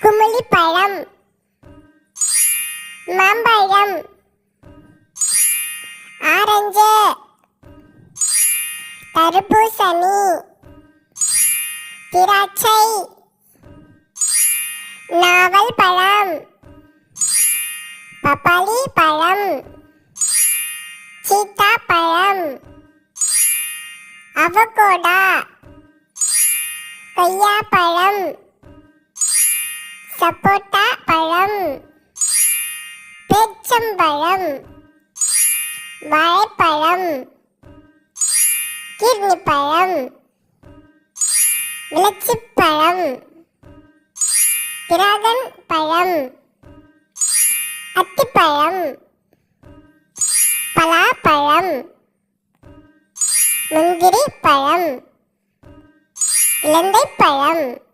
குமிழி பழம் மாம்பழம். ஆரஞ்சு. தர்பூசணி. திராட்சை. நாவல் பழம். பப்பாளி பழம். சீத்தா பழம். அவகோடா. கொய்யா பழம். சப்போட்டா பழம். பேச்சம்பழம். வாழைப்பழம். கிர்னி பழம் விளச்சிப்பழம். டிராகன் பழம் அத்திப்பழம். பலாப்பழம். முந்திரி பழம் இலந்தை பழம்